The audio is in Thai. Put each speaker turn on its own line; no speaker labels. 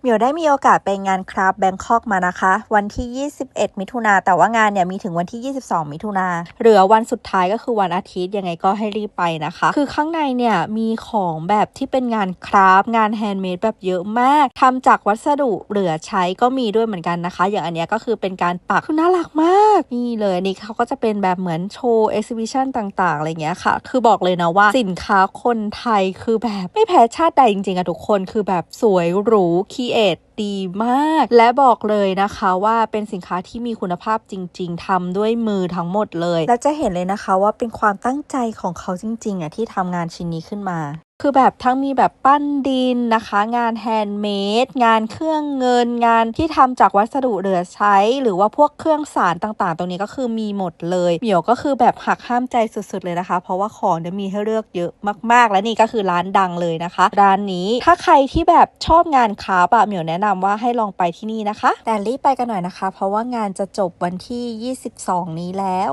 เหมียวได้มีโอกาสไปงานคราฟแบงคอกมานะคะ วันที่ 21 มิถุนาแต่ว่างานเนี่ยมีถึงวันที่ 22 มิถุนาเหลือวันสุดท้ายก็คือวันอาทิตย์ยังไงก็ให้รีบไปนะคะ คือข้างในเนี่ยมีของแบบที่เป็นงานคราฟงานแฮนด์เมดแบบเยอะมากทำจากวัสดุเหลือใช้ก็มีด้วยเหมือนกันนะคะ อย่างอันเนี้ยก็คือเป็นการปักคือน่ารักมากนี่เลยนนี่เขาก็จะเป็นแบบเหมือนโชว์เอ็กซิบิชันต่างๆอะไรเงี้ยค่ะ คือบอกเลยนะว่าสินค้าคนไทยคือแบบไม่แพ้ชาติใดจริงๆอะทุกคนคือแบบสวยหรูคีเอทดีมาก และบอกเลยนะคะว่าเป็นสินค้าที่มีคุณภาพจริง ๆทำด้วยมือทั้งหมดเลย และจะเห็นเลยนะคะว่าเป็นความตั้งใจของเขาจริง ๆอะที่ทำงานชิ้นนี้ขึ้นมา คือแบบทั้งมีแบบปั้นดินนะคะ งานแฮนด์เมดงานเครื่องเงินงานที่ทำจากวัสดุเหลือใช้ หรือว่าพวกเครื่องสารต่างๆ ตรงนี้ก็คือมีหมดเลยเหมียวก็คือแบบหักห้ามใจสุดๆเลยนะคะ เพราะว่าของเนี่ยมีให้เลือกเยอะมากๆ และนี่ก็คือร้านดังเลยนะคะ ร้านนี้ถ้าใครที่แบบชอบงานคราฟอะเหมียวแนะนำว่าให้ลองไปที่นี่นะคะ แต่รีบไปกันหน่อยนะคะ เพราะว่างานจะจบวันที่ 22 นี้แล้ว